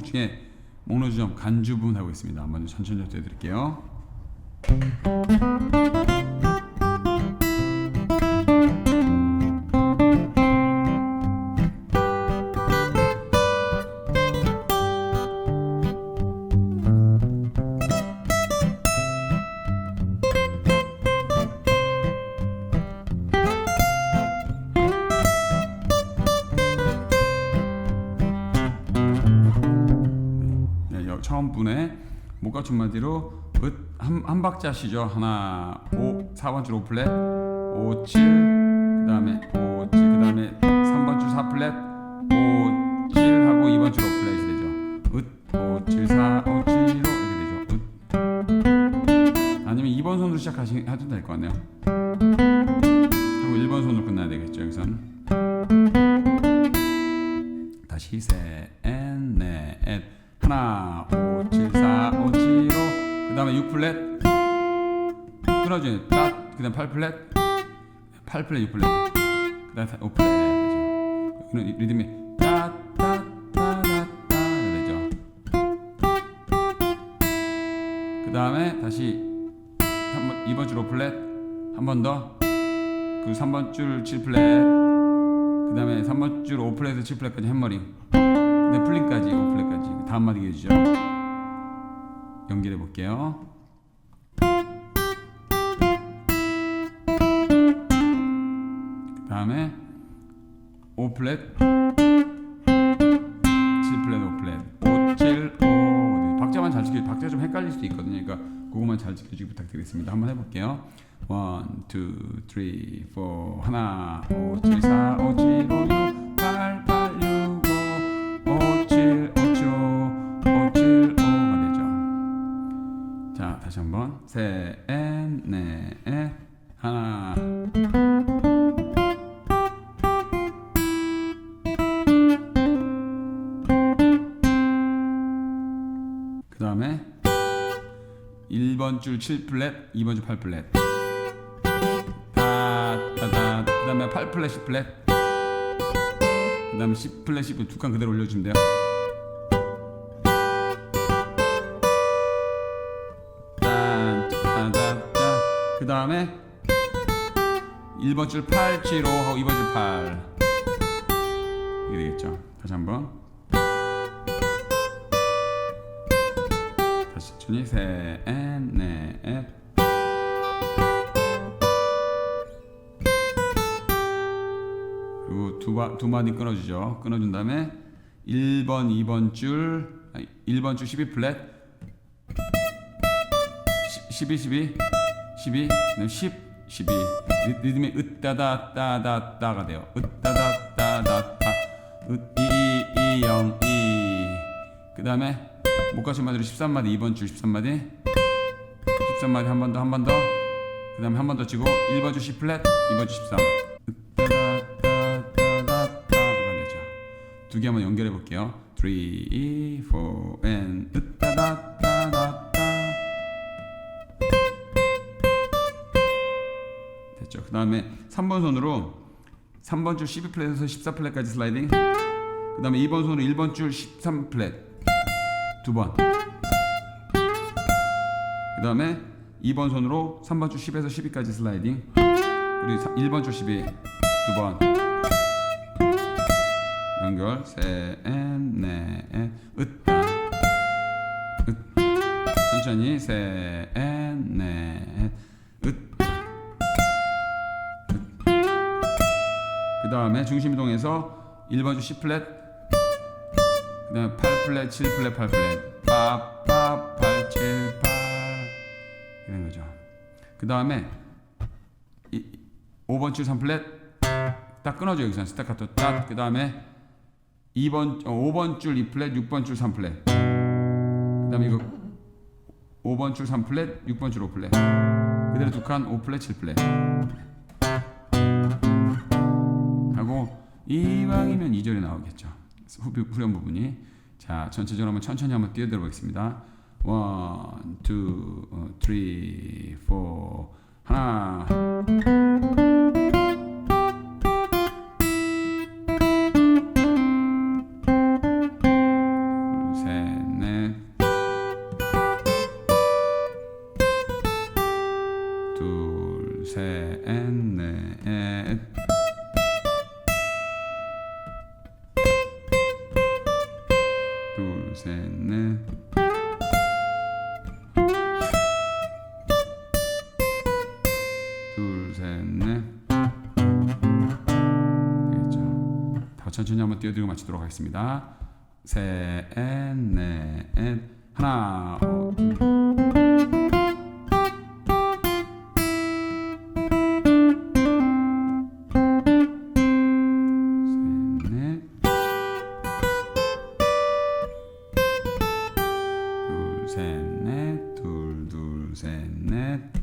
제목 중에 목로주점 간주 부분 하고 있습니다. 한번 천천히 좀 해드릴게요. 목가춤 마디로 한, 한 박자시죠. 하나, 오, 4번 줄 5플랫, 5, 7, 그 다음에 5, 7, 그 다음에 3번 줄 4플랫, 5, 7 하고 2번 줄 5플랫이 되죠. 으, 5, 7, 4, 5, 7, 5 이렇게 되죠. 으. 아니면 2번 손으로 시작하셔도 될 것 같네요. 하고 1번 손으로 끝나야 되겠죠. 여기선. 다시 셋, 넷, 넷. 하나, 오, 칠, 사, 오, 칠, 오. 그 다음에 6플랫. 끊어주는 딱. 그 다음 8플랫. 8플랫, 6플랫. 그 다음 5플랫. 되죠. 이런 리듬이 따, 따, 따, 따, 따. 되죠. 그 다음에 다시 한번 2번 줄 5플랫. 한 번 더. 그리고 3번 줄 7플랫. 그 다음에 3번 줄 5플랫에서 7플랫까지 햄머링 그 다음에 플링까지 5플랫까지 다음 마디 해주죠 연결해 볼게요. 그 다음에 5플랫 7 플랫 5플랫. 5 7 5 박자만 잘 지켜 박자 좀 헷갈릴 수도 있거든요. 그러니까 그거만 잘 지켜주기 부탁드리겠습니다. 한번 해볼게요. 1, 2, 3, 4 하나 5, 7, 4, 5, 7, 5, 다시 한번 셋, 넷, 하나 그 다음에 1번 줄 7플랫, 2번 줄 8플랫. 다다다. 그 다음에 8플랫, 10플랫. 그 다음에 10플랫, 10플랫 두 칸 그대로 올려주면 돼요. 그 다음에 1번 줄 8, 7, 5 하고 2번 줄 8. 이게 되겠죠. 다시 한번. 다시 천천히 셋, 넷. 그리고 두, 바, 두 마디 끊어주죠. 끊어준 다음에 1번, 2번 줄, 아니, 1번 줄 12 플랫, 12, 12, 12, 그다음 10, 12. 리, 리듬이 으따다 따다 따가 돼요. 으따다 따다 따, 으 이 이, 영, 이. 그 다음에 목가시 마디로 13마디 2번 줄 13마디. 13마디 한 번 더 한 번 더. 그 다음에 한 번 더 치고 1번 줄 C 플랫 2번 줄 13 으따다 따다다다가 되죠. 두 개 한번 연결해 볼게요. 3, 4, and 다음에 3번 손으로 3번 줄 12플랫에서 14플랫까지 슬라이딩 그 다음에 2번 손으로 1번 줄 13플랫 두 번. 그 다음에 2번 손으로 3번 줄 10에서 12까지 슬라이딩. 그리고 1번 줄 12. 두 번. 연결. 셋, 넷, 으따. 으. 천천히. 으 다음에 중심 이동해서 1번 줄 C 플랫. 그 다음에 8 플랫, 7 플랫, 8 플랫. 빠, 빠, 8, 7, 8 이런 거죠. 그 다음에 5번 줄 3 플랫 딱 끊어져 여기서. 스타카토 딱 그 다음에 2번, 어, 5번 줄 2 플랫, 6번 줄 3 플랫. 그 다음에 이거 5번 줄 3 플랫, 6번 줄 5 플랫. 그대로 두 칸 5 플랫, 7 플랫 이왕이면 2절이 나오겠죠. 후렴 부분이. 자 전체적으로 한번 천천히 한번 뛰어들어 보겠습니다. 원, 투, 어, 쓰리, 포 하나 둘 셋 넷 되겠죠. 더 천천히 한번 띄워드리고 마치도록 하겠습니다. 셋, 넷, 하나, 어, 셋, 넷, 둘, 셋, 넷, 둘, 둘, 셋, 넷.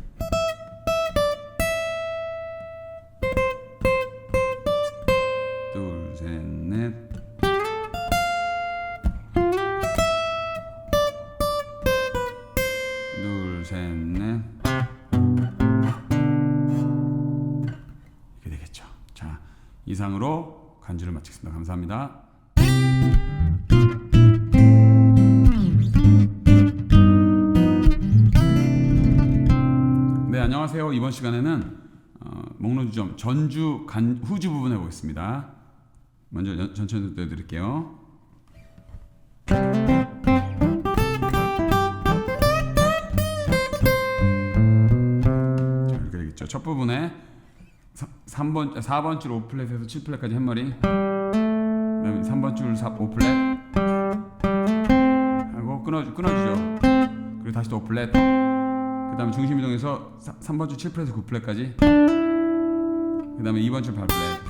간주를 마치겠습니다. 감사합니다. 네, 안녕하세요. 이번 시간에는 어, 목록주점 전주 간 후주 부분 해보겠습니다. 먼저 연- 전체 띄워드릴게요. 자, 이렇게 되겠죠. 첫 부분에 3번, 4번 줄 5플랫에서 7플랫까지 햄머링 그다음에 3번 줄 4, 5플랫. 하고 끊어, 끊어주죠. 그리고 다시 또 5플랫. 그 다음에 중심 이동해서 3번 줄 7플랫에서 9플랫까지. 그 다음에 2번 줄 8플랫.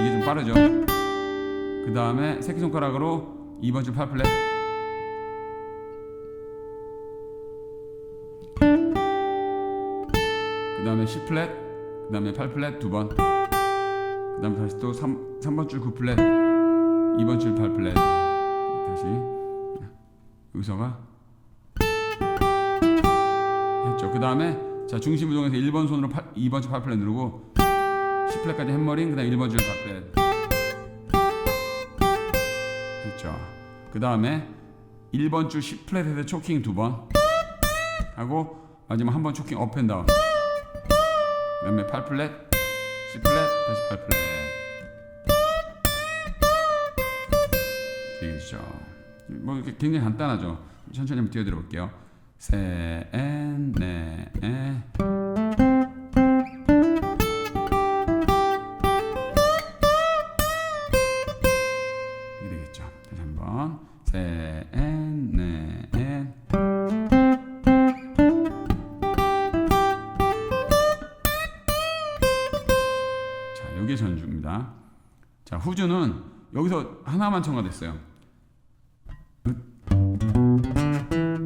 이게 좀 빠르죠. 그 다음에 새끼 손가락으로 2번 줄 8플랫. 그 다음에 10플랫 그 다음에 8플랫 두번. 그 다음에 다시 또 3, 3번 줄 9플랫 2번 줄 8플랫. 다시. 여기서가 했죠. 그 다음에 자 중심 이동해서 1번 손으로 8, 2번 줄 8플랫 누르고 10플랫까지 햄머링 그 다음에 1번 줄 8플랫. 했죠. 그 다음에 1번 줄 10플랫에서 초킹 두번 하고 마지막 한 번 초킹 업앤다운 8플랫 10플랫 다시 8플랫 이렇게 되죠. 뭐 이렇게 굉장히 간단하죠. 천천히 한번 띄워드려 볼게요. 셋, 넷, 이게 전주입니다. 자, 후주는 여기서 하나만 첨가됐어요.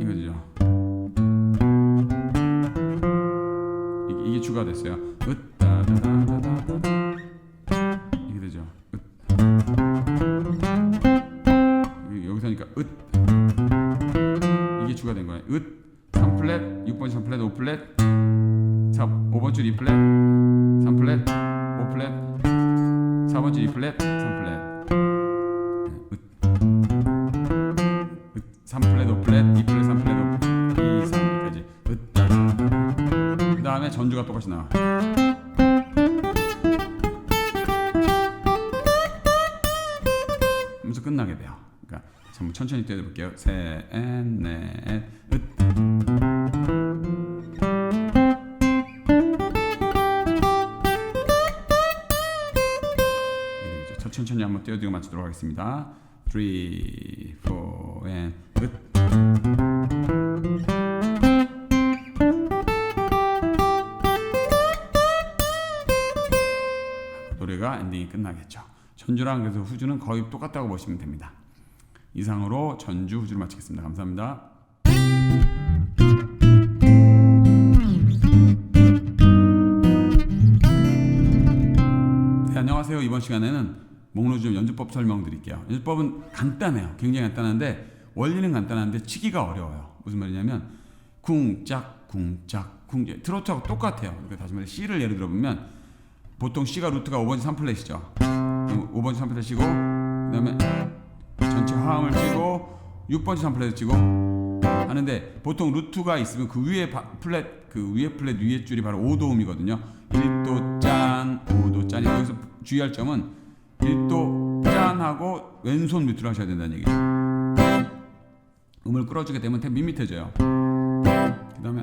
이거죠. 이게, 이게 추가됐어요. 이게 되죠. 여기서니까 으 이게 추가된 거예요. 으 3플랫, 6번 3플랫, 5플랫, 4, 5번 줄 2플랫, 3플랫, 5플랫, 4번 줄 2플랫, 3 플랫. 으. 으 3플랫, 5 플랫, 2 플랫, 3 플랫, 5, 2, 3까지. 으. 그 다음에 전주가 똑같이 나와. 하면서 끝나게 돼요. 그러니까 전부 천천히 띄워볼게요. 셋, 넷, 으. 천천히 한번 띄워드리고 마치도록 하겠습니다. 3, 4, and 으. 노래가 엔딩이 끝나겠죠. 전주랑 그래서 후주는 거의 똑같다고 보시면 됩니다. 이상으로 전주 후주를 마치겠습니다. 감사합니다. 네, 안녕하세요. 목록주점 연주법 설명드릴게요. 연주법은 간단해요. 굉장히 간단한데 원리는 간단한데 치기가 어려워요. 무슨 말이냐면 쿵짝 쿵짝 쿵 트로트하고 똑같아요. 그러니까 다시 말해 C를 예를 들어 보면 보통 C가 루트가 5번지 3플랫이죠. 5번지 3플랫 치고 그다음에 전체 화음을 치고 6번지 3플랫 치고 하는데 보통 루트가 있으면 그 위에 바- 플랫 그그 위에 플랫 위에 줄이 바로 5도음이거든요. 1도 짠, 5도 짠. 여기서 주의할 점은 1도 짠 하고 왼손 밑으로 하셔야 된다는 얘기죠. 음을 끌어주게 되면 더 밋밋해져요. 그 다음에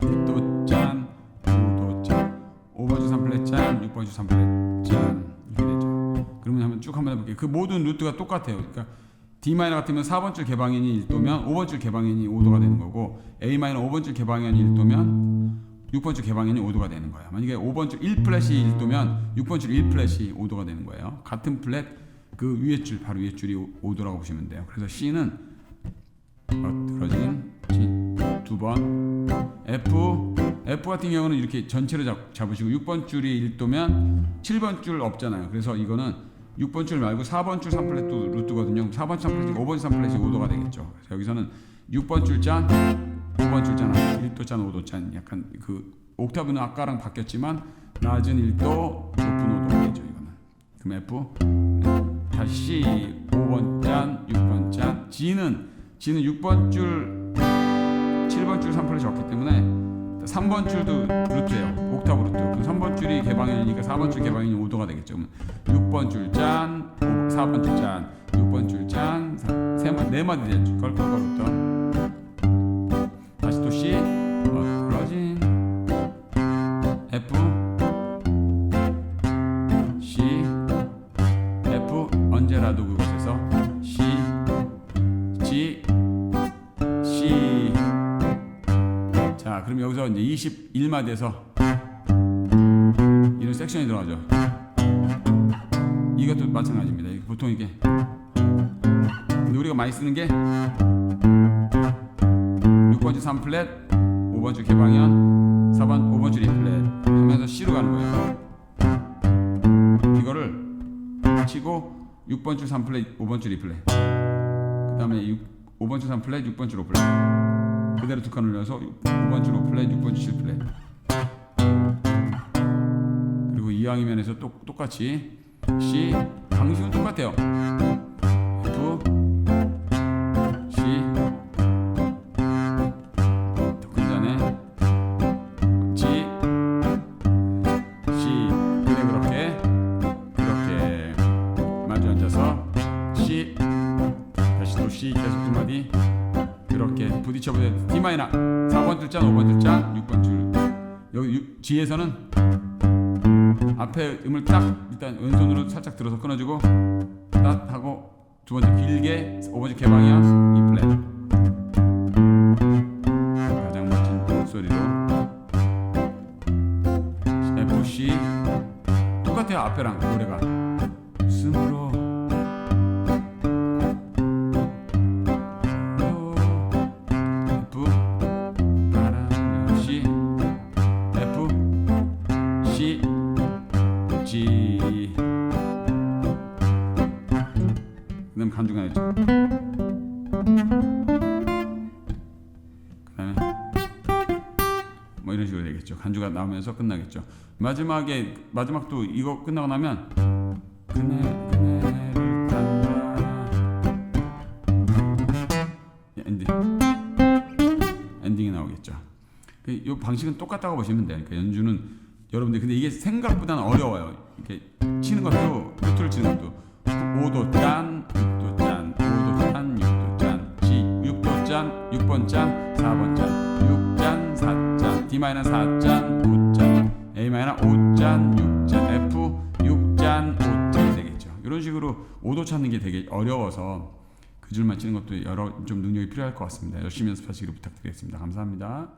1도 짠, 5도 짠, 5번 주 3플랫 짠, 6번 주 3플랫 짠 이렇게 되죠. 그러면 한번 쭉 한번 해볼게요. 그 모든 루트가 똑같아요. 그러니까 D 마이너 같으면 4번 줄 개방현이 1도면 5번 줄 개방현이 5도가 되는 거고 A 마이너 5번 줄 개방현이 1도면 6번 줄 개방현이 5도가 되는 거예요. 만약에 5번 줄 1플랫이 1도면 6번 줄 1플랫이 5도가 되는 거예요. 같은 플랫 그 위에 줄 바로 위에 줄이 5도라고 보시면 돼요. 그래서 C는 어그러진 두 번 F F 같은 경우는 이렇게 전체로 잡, 잡으시고 6번 줄이 1도면 7번 줄 없잖아요. 그래서 이거는 6번 줄 말고 4번 줄 3플랫도 루트거든요. 4번 줄 3플랫이 5번 줄 3플랫이 5도가 되겠죠. 그래서 여기서는 6번 줄 짠, 5번 줄 짠, 1도 짠, 5도 짠 약간 그 옥타브는 아까랑 바뀌었지만 낮은 1도, 높은 5도가 되죠. 이거는. 그럼 F 다시 5번 짠, 6번 짠. G는 G는 6번 줄, 7번 줄 3플랫이 없기 때문에 3번 줄도 루트예요. 옥타브 루트. 그럼 3번 줄이 개방현이니까 4번 줄 개방현이 5도가 되겠죠. 그럼 6번 줄 짠, 4번 줄 짠, 6번 줄 짠, 세 마, 네 마디 되죠. 걸걸걸었던. C, 어, 그러진 F, C, F 언제라도 그곳에서 C, G, C. 자, 그럼 여기서 이제 21마디에서 이런 섹션이 들어가죠. 이것도 마찬가지입니다. 보통 이게 근데 우리가 많이 쓰는 게 6번 줄 3플랫, 5번 줄 개방현, 4번 5번 줄 2플랫 하면서 C로 가는 거예요. 이거를 치고 6번 줄 3플랫, 5번 줄 2플랫. 그 다음에 6, 5번 줄 3플랫, 6번 줄 5플랫. 그대로 두 칸 올려서 5번 줄 5플랫, 6번 줄 7플랫. 그리고 이왕이면에서 또 똑같이 C 방식은 똑같아요. F 부딪혀보세요 D 마이너 4번 줄잔 5번 줄잔 6번 줄 여기 유- G에서는 앞에 음을 딱 일단 왼손으로 살짝 들어서 끊어주고 딱 하고 두 번째 길게 5번째 개방이야. E 플랫. 앞에랑 노래가 뭐 이런 식으로 되겠죠. 간주가 나오면서 끝나겠죠. 마지막에 마지막도 이거 끝나고 나면 그네 그네를 예, 엔딩. 엔딩이 나오겠죠. 그이 방식은 똑같다고 보시면 돼요. 그러니까 연주는 여러분들 근데 이게 생각보다는 어려워요. 이렇게 치는 것도 루트를 치는 것도. 5도 짠 6도 짠 5도 짠 6도 짠 G 6도 짠 6번 짠 4번 짠 6 짠 4짠 D 마이너 4짠 5짠 A 마이너 5짠 6짠 F 6짠 5짠 되겠죠. 이런 식으로 5도 찾는 게 되게 어려워서 그 줄만 치는 것도 여러 좀 능력이 필요할 것 같습니다. 열심히 연습하시기를 부탁드리겠습니다. 감사합니다